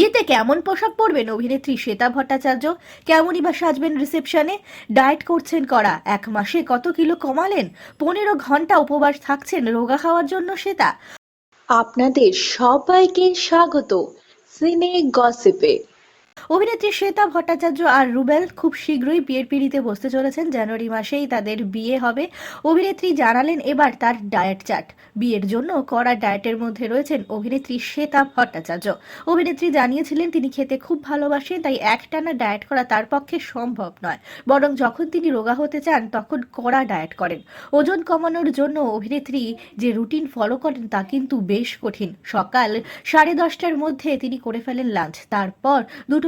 বিয়েতে কেমন পোশাক পরবেন অভিনেত্রী শ্বেতা ভট্টাচার্য? কেমনই বা সাজবেন রিসেপশনে ডায়েট করছেন করা এক মাসে কত কিলো কমালেন? পনেরো ঘণ্টা উপবাস থাকছেন রোগা খাওয়ার জন্য শ্বেতা। আপনাদের সবাইকে স্বাগত। সিনে গসিপে। অভিনেত্রী শ্বেতা ভট্টাচার্য আর রুবেল খুব শীঘ্রই বিয়ের পিড়িতে বসতে চলেছেন। জানুয়ারি মাসেই তাদের বিয়ে হবে। অভিনেত্রী জানালেন এবার তার ডায়েট চার্ট। বিয়ের জন্য কড়া ডায়েটের মধ্যে রয়েছেন অভিনেত্রী শ্বেতা ভট্টাচার্য। অভিনেত্রী জানিয়েছিলেন, তিনি খেতে খুব ভালোবাসেন, তাই একটানা ডায়েট করা তার পক্ষে সম্ভব নয়। বরং যখন তিনি রোগা হতে চান, তখন কড়া ডায়েট করেন। ওজন কমানোর জন্য অভিনেত্রী যে রুটিন ফলো করেন, তা কিন্তু বেশ কঠিন। সকাল সাড়ে দশটার মধ্যে তিনি করে ফেলেন লাঞ্চ। তারপর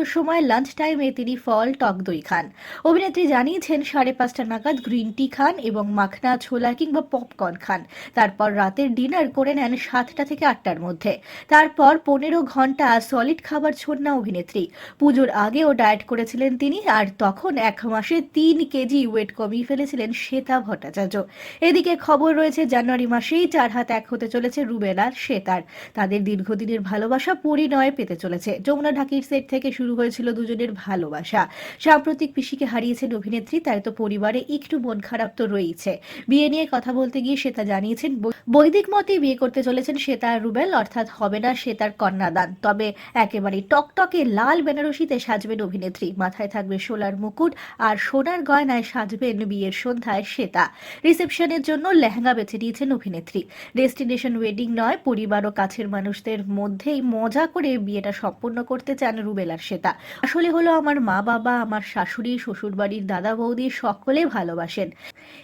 সময় লাঞ্চ টাইমে তিনি ফল, টক দই খান। অভিনেত্রী জানিয়েছেন, সাড়ে পাঁচটা নাগাদ গ্রিন টি খান এবং মাখনা, ছোলা কিংবা পপকর্ন খান। তারপর রাতের ডিনার করে নেন সাতটা থেকে আটটার মধ্যে। তারপর পনেরো ঘণ্টা সলিড খাবার ছোড় না অভিনেত্রী। পুজোর আগেও ডায়েট করেছিলেন তিনি আর তখন এক মাসে তিন কেজি ওয়েট কমিয়ে ফেলেছিলেন শ্বেতা ভট্টাচার্য। এদিকে খবর রয়েছে, জানুয়ারি মাসেই চার হাত এক হতে চলেছে রুবেল আর শ্বেতার। তাদের দীর্ঘদিনের ভালোবাসা পরিণয় পেতে চলেছে। যমুনা ঢাকির সেট থেকে শুরু হয়েছিল দুজনের ভালোবাসা। সাম্প্রতিক পিসিকে হারিয়েছেন অভিনেত্রী, তাই তো পরিবারে একটু মন খারাপ তো রয়েছে। বিয়ে নিয়ে কথা বলতে গিয়ে শ্বেতা জানিয়েছেন বৈদিক মতে বিয়ে করতে চলেছেন শ্বেতা রুবেল, অর্থাৎ হবে না শ্বেতার কন্যাদান। তবে একেবারে টকটকে লাল বেনারসিতে সাজবেন অভিনেত্রী। মাথায় থাকবে সোলার মুকুট আর সোনার গয়নায় সাজবেন বিয়ের সন্ধ্যায় শ্বেতা। রিসেপশনের জন্য লেহেঙ্গা বেছে নিয়েছেন অভিনেত্রী। ডেস্টিনেশন ওয়েডিং নয়, পরিবার ও কাছের মানুষদের মধ্যেই মজা করে বিয়েটা সম্পূর্ণ করতে চান রুবেল আর শ্বেতা আসলে হলো আমার মা বাবা, আমার শাশুড়ি শ্বশুর বাড়ির দাদা বৌদি সকলে ভালোবাসেন।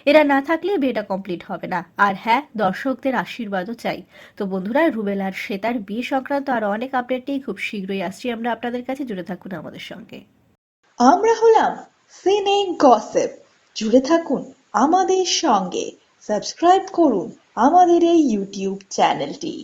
এরা না থাকলে বিয়েটা কমপ্লিট হবে না। আর হ্যাঁ দর্শকদের আশীর্বাদও চাই। তো বন্ধুরা, রুবেল আর শ্বেতার বিয়ে সংক্রান্ত আরও অনেক আপডেট খুব শীঘ্রই আসছি। আমরা আপনাদের কাছে জুড়ে থাকুন আমাদের সঙ্গে। আমরা হলাম সিনে গসিপ। জুড়ে থাকুন আমাদের সঙ্গে। সাবস্ক্রাইব করুন আমাদের এই ইউটিউব চ্যানেলটি।